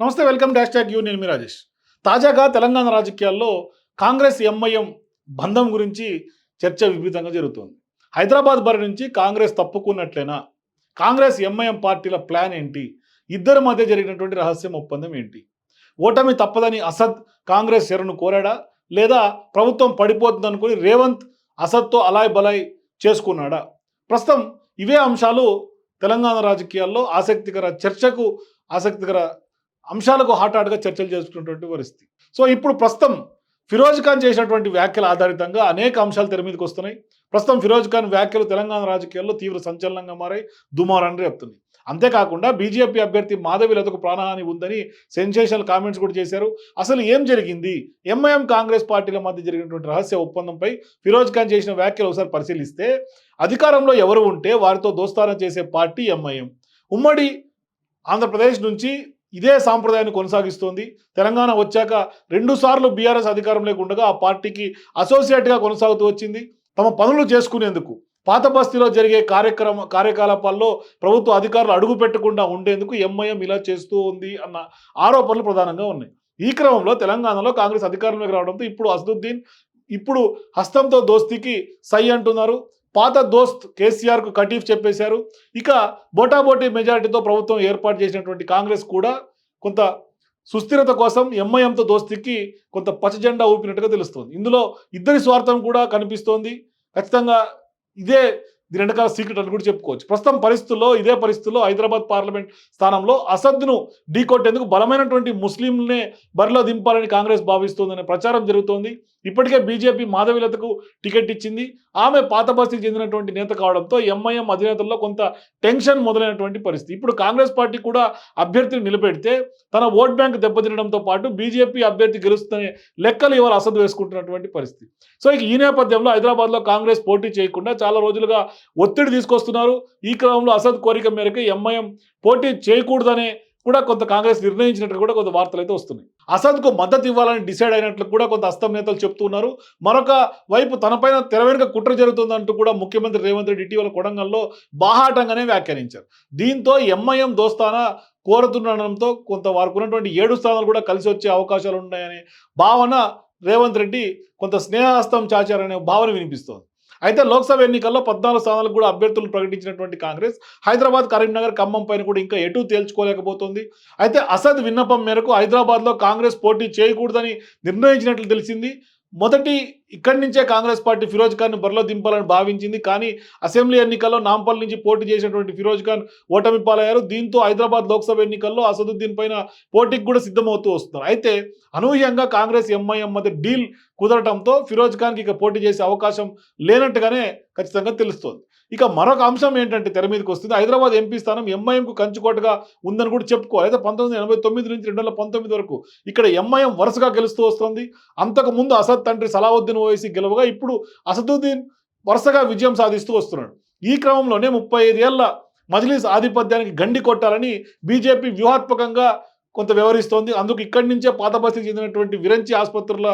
నమస్తే welcome dash tag you నేను మీ రాజేష్. తాజాగా తెలంగాణ రాజకీయాల్లో కాంగ్రెస్ ఎంఐఎం బంధం గురించి చర్చ విపరీతంగా జరుగుతోంది. హైదరాబాద్ బరి నుంచి కాంగ్రెస్ తప్పుకున్నట్లేనా? కాంగ్రెస్ ఎంఐఎం పార్టీల ప్లాన్ ఏంటి? ఇద్దరి మధ్య జరిగినటువంటి రహస్యం ఒప్పందం ఏంటి? ఓటమి తప్పదని అసద్ కాంగ్రెస్ శరణు కోరాడా? లేదా ప్రభుత్వం పడిపోతుంది అనుకుని రేవంత్ అసద్తో అలాయ్ బలాయ్ చేసుకున్నాడా? ప్రస్తుతం ఇవే అంశాలు తెలంగాణ రాజకీయాల్లో ఆసక్తికర చర్చకు ఆసక్తికర అంశాలకు హాట్ చర్చలు చేసుకున్నటువంటి పరిస్థితి. సో ఇప్పుడు ప్రస్తుతం ఫిరోజ్ ఖాన్ చేసినటువంటి వ్యాఖ్యల ఆధారితంగా అనేక అంశాలు తెర మీదకి వస్తున్నాయి. ప్రస్తుతం ఫిరోజ్ ఖాన్ వ్యాఖ్యలు తెలంగాణ రాజకీయాల్లో తీవ్ర సంచలనంగా మారాయి. దుమారాన్ని రేపుతుంది అంతేకాకుండా బీజేపీ అభ్యర్థి మాధవి లతకు ప్రాణహాని ఉందని సెన్సేషనల్ కామెంట్స్ కూడా చేశారు. అసలు ఏం జరిగింది? ఎంఐఎం కాంగ్రెస్ పార్టీల మధ్య జరిగినటువంటి రహస్య ఒప్పందంపై ఫిరోజ్ ఖాన్ చేసిన వ్యాఖ్యలు ఒకసారి పరిశీలిస్తే అధికారంలో ఎవరు ఉంటే వారితో దోస్తానం చేసే పార్టీ ఎంఐఎం. ఉమ్మడి ఆంధ్రప్రదేశ్ నుంచి ఇదే సాంప్రదాయాన్ని కొనసాగిస్తోంది. తెలంగాణ వచ్చాక రెండు సార్లు బీఆర్ఎస్ అధికారం లేకుండా ఆ పార్టీకి అసోసియేట్గా కొనసాగుతూ వచ్చింది. తమ పనులు చేసుకునేందుకు పాత బస్తీలో జరిగే కార్యక్రమ కార్యకలాపాల్లో ప్రభుత్వ అధికారులు అడుగు పెట్టకుండా ఉండేందుకు ఎంఐఎం ఇలా చేస్తూ ఉంది అన్న ఆరోపణలు ప్రధానంగా ఉన్నాయి. ఈ క్రమంలో తెలంగాణలో కాంగ్రెస్ అధికారంలోకి రావడంతో ఇప్పుడు అసదుద్దీన్ ఇప్పుడు హస్తంతో దోస్తీకి సై అంటున్నారు. పాత దోస్త్ కేసీఆర్కు కటీఫ్ చెప్పేశారు. ఇక బోటాబోటీ మెజారిటీతో ప్రభుత్వం ఏర్పాటు చేసినటువంటి కాంగ్రెస్ కూడా కొంత సుస్థిరత కోసం ఎంఐఎంతో దోస్తికి కొంత పచ్చజెండా ఊపినట్టుగా తెలుస్తుంది. ఇందులో ఇద్దరి స్వార్థం కూడా కనిపిస్తోంది. ఖచ్చితంగా ఇదే దీని వెనకాల సీక్రెట్ అని కూడా చెప్పుకోవచ్చు. ప్రస్తుతం పరిస్థితుల్లో ఇదే పరిస్థితుల్లో హైదరాబాద్ పార్లమెంట్ స్థానంలో అసద్ను ఢీకొట్టేందుకు బలమైనటువంటి ముస్లింలనే బరిలో దింపాలని కాంగ్రెస్ భావిస్తోందనే ప్రచారం జరుగుతోంది. ఇప్పటికే బీజేపీ మాధవిలతకు టికెట్ ఇచ్చింది. ఆమె పాత బస్తీకి చెందినటువంటి నేత కావడంతో ఎంఐఎం అధినేతల్లో కొంత టెన్షన్ మొదలైనటువంటి పరిస్థితి. ఇప్పుడు కాంగ్రెస్ పార్టీ కూడా అభ్యర్థిని నిలబెడితే తన ఓట్ బ్యాంక్ దెబ్బతినడంతో పాటు బీజేపీ అభ్యర్థి గెలుస్తుందనే లెక్కలు ఇవాళ అసదు వేసుకుంటున్నటువంటి పరిస్థితి. సో ఇక ఈ నేపథ్యంలో హైదరాబాద్లో కాంగ్రెస్ పోటీ చేయకుండా చాలా రోజులుగా ఒత్తిడి తీసుకొస్తున్నారు. ఈ క్రమంలో అసద్ కోరిక మేరకు ఎంఐఎం పోటీ చేయకూడదనే కూడా కొంత కాంగ్రెస్ నిర్ణయించినట్టు కూడా కొంత వార్తలు అయితే వస్తున్నాయి. అసద్కు మద్దతు ఇవ్వాలని డిసైడ్ అయినట్లు కూడా కొంత అస్తం నేతలు చెప్తున్నారు మరొక వైపు తనపైన తెర వెనుక కుట్ర జరుగుతుందంటూ కూడా ముఖ్యమంత్రి రేవంత్ రెడ్డి ఇటీవల కొడంగల్లో బాహాటంగానే వ్యాఖ్యానించారు. దీంతో ఎంఐఎం దోస్తానా కోరుతుండడంతో కొంత వారికి ఉన్నటువంటి ఏడు స్థానాలు కూడా కలిసి వచ్చే అవకాశాలు ఉన్నాయనే భావన రేవంత్ రెడ్డి కొంత స్నేహహస్తం చాచారనే భావన వినిపిస్తోంది. అయితే లోక్సభ ఎన్నికల్లో పద్నాలుగు స్థానాలకు కూడా అభ్యర్థులు ప్రకటించినటువంటి కాంగ్రెస్ హైదరాబాద్ కరీంనగర్ ఖమ్మం పైన కూడా ఇంకా ఎటు తేల్చుకోలేకపోతుంది. అయితే అసద్ విన్నపం మేరకు హైదరాబాద్లో కాంగ్రెస్ పోటీ చేయకూడదని నిర్ణయించినట్లు తెలిసింది. మొదటి ఇక్కడి నుంచే కాంగ్రెస్ పార్టీ ఫిరోజ్ ఖాన్ బరిలో దింపాలని భావించింది. కానీ అసెంబ్లీ ఎన్నికల్లో నాంపల్ నుంచి పోటీ చేసినటువంటి ఫిరోజ్ ఖాన్ ఓటమి పాలయ్యారు. దీంతో హైదరాబాద్ లోక్సభ ఎన్నికల్లో అసదుద్దీన్ పైన పోటీకి కూడా సిద్ధమవుతూ వస్తున్నారు. అయితే అనూహ్యంగా కాంగ్రెస్ ఎంఐఎం మధ్య డీల్ కుదరటంతో ఫిరోజ్ ఖాన్కి ఇక పోటీ చేసే అవకాశం లేనట్టుగానే ఖచ్చితంగా తెలుస్తోంది. ఇక మరొక అంశం ఏంటంటే తెర మీదకి వస్తుంది. హైదరాబాద్ ఎంపీ స్థానం ఎంఐఎంకు కంచుకోటగా ఉందని కూడా చెప్పుకోవాలి అయితే పంతొమ్మిది ఎనభై తొమ్మిది నుంచి రెండు వేల పంతొమ్మిది వరకు ఇక్కడ ఎంఐఎం వరుసగా గెలుస్తూ వస్తుంది. అంతకు ముందు అసద్ తండ్రి సలావుద్దీన్ ఓవైసీ గెలవగా ఇప్పుడు అసదుద్దీన్ వరుసగా విజయం సాధిస్తూ వస్తున్నాడు. ఈ క్రమంలోనే ముప్పై ఐదేళ్ళ మజ్లిస్ ఆధిపత్యానికి గండి కొట్టాలని బీజేపీ వ్యూహాత్మకంగా కొంత వ్యవహరిస్తోంది. అందుకు ఇక్కడి నుంచే పాత బస్తీకి చెందినటువంటి విరంచి ఆసుపత్రుల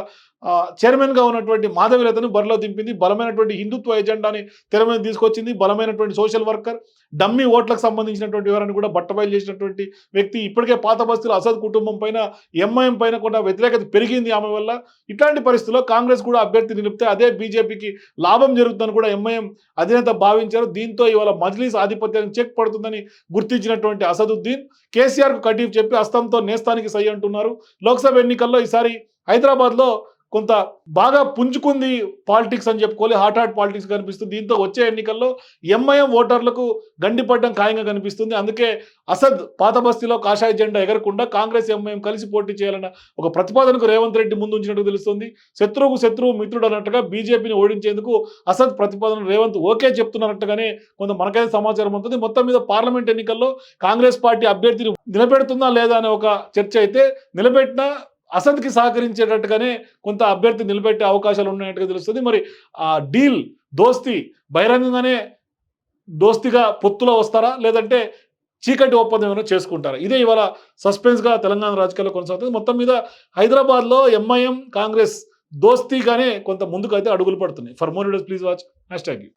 చైర్మన్గా ఉన్నటువంటి మాధవిలతను బరిలో దింపింది. బలమైనటువంటి హిందుత్వ ఎజెండాని తెర మీద తీసుకొచ్చింది. బలమైనటువంటి సోషల్ వర్కర్ డమ్మీ ఓట్లకు సంబంధించినటువంటి వివరాన్ని కూడా బట్టబయలు చేసినటువంటి వ్యక్తి. ఇప్పటికే పాత బస్తీలో అసద్ కుటుంబం పైన ఎంఐఎం పైన కూడా వ్యతిరేకత పెరిగింది ఆమె వల్ల. ఇట్లాంటి పరిస్థితుల్లో కాంగ్రెస్ కూడా అభ్యర్థి నిలిపితే అదే బీజేపీకి లాభం జరుగుతుందని కూడా ఎంఐఎం అధినేత భావించారు. దీంతో ఇవాళ మజ్లీస్ ఆధిపత్యాన్ని చెక్ పడుతుందని గుర్తించినటువంటి అసదుద్దీన్ కేసీఆర్కు కటీఫ్ చెప్పి అస్తంతో నేస్తానికి సై అంటున్నారు. లోక్సభ ఎన్నికల్లో ఈసారి హైదరాబాద్లో కొంత బాగా పుంజుకుంది పాలిటిక్స్ అని చెప్పుకోవాలి. హాట్ హాట్ పాలిటిక్స్ కనిపిస్తుంది. దీంతో వచ్చే ఎన్నికల్లో ఎంఐఎం ఓటర్లకు గండిపడ్డం ఖాయంగా కనిపిస్తుంది. అందుకే అసద్ పాత బస్తీలో కాషాయ జెండా ఎగరకుండా కాంగ్రెస్ ఎంఐఎం కలిసి పోటీ చేయాలన్న ఒక ప్రతిపాదనకు రేవంత్ రెడ్డి ముందు ఉంచినట్టు తెలుస్తుంది. శత్రువుకు శత్రువు మిత్రుడు అన్నట్టుగా బీజేపీని ఓడించేందుకు అసద్ ప్రతిపాదన రేవంత్ ఓకే చెప్తున్నట్టుగానే కొంత మనకైతే సమాచారం ఉంటుంది మొత్తం మీద పార్లమెంట్ ఎన్నికల్లో కాంగ్రెస్ పార్టీ అభ్యర్థిని నిలబెడుతుందా లేదా అనే ఒక చర్చ అయితే నిలబెట్టినా అసద్కి సహకరించేటట్టుగానే కొంత అభ్యర్థి నిలబెట్టే అవకాశాలు ఉన్నట్టుగా తెలుస్తుంది. మరి ఆ డీల్ దోస్తి బహిరంగంగానే దోస్తిగా పొత్తులో వస్తారా? లేదంటే చీకటి ఒప్పందం ఏమైనా చేసుకుంటారా? ఇదే ఇవాళ సస్పెన్స్గా తెలంగాణ రాజకీయాల్లో కొనసాగుతుంది. మొత్తం మీద హైదరాబాద్లో ఎంఐఎం కాంగ్రెస్ దోస్తీగానే కొంత ముందుకు అయితే అడుగులు పడుతున్నాయి. For more videos please watch hashtag you